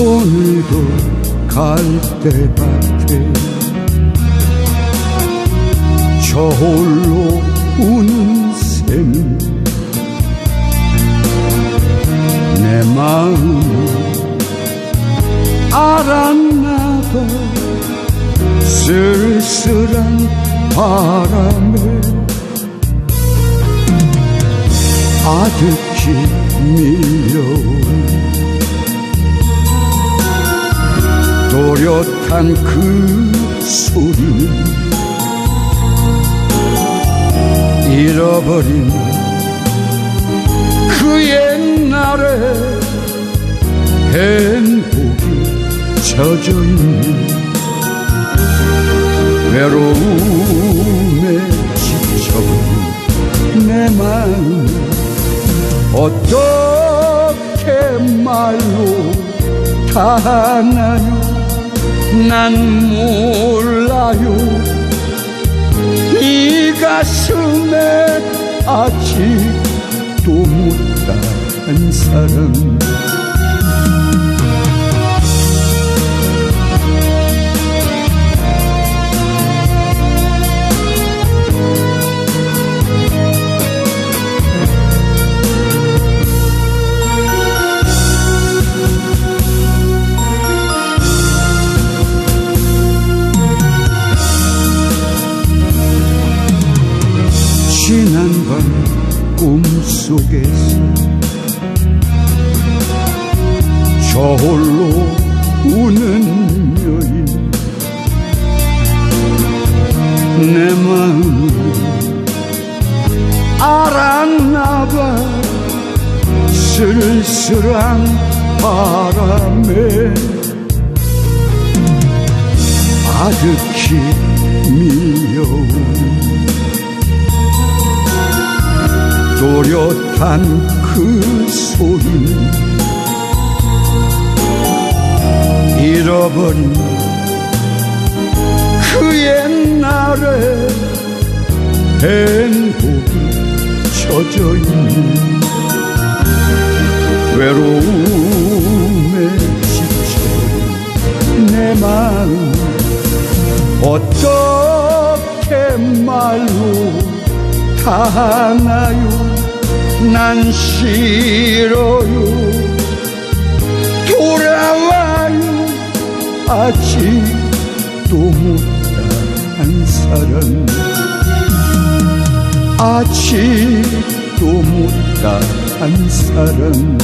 오늘도 갈대밭에 저 홀로 우는 셈이 내 마음 알았나 봐 쓸쓸한 바람에 아득히 밀려온 또렷한 그 소리는 잃어버린 그 옛날의 행복이 젖어있는 외로움에 지쳐버린 내 마음 어떻게 말로 다 하나요 난 몰라요. 이 가슴에 아직도 못다한 사람 지난 밤 꿈속에서 저 홀로 우는 여인. 내 마음 알았나 봐. 쓸쓸한 바람에 아득히 밀려오는 또렷한 그 소리는 잃어버린 그 옛날의 행복이 젖어 있는 외로움에 지쳐버린 내 마음 어떻게 말로 다 하나요 난 싫어요. 돌아와요. 아직도 못다한 사랑 아직도 못다한 사랑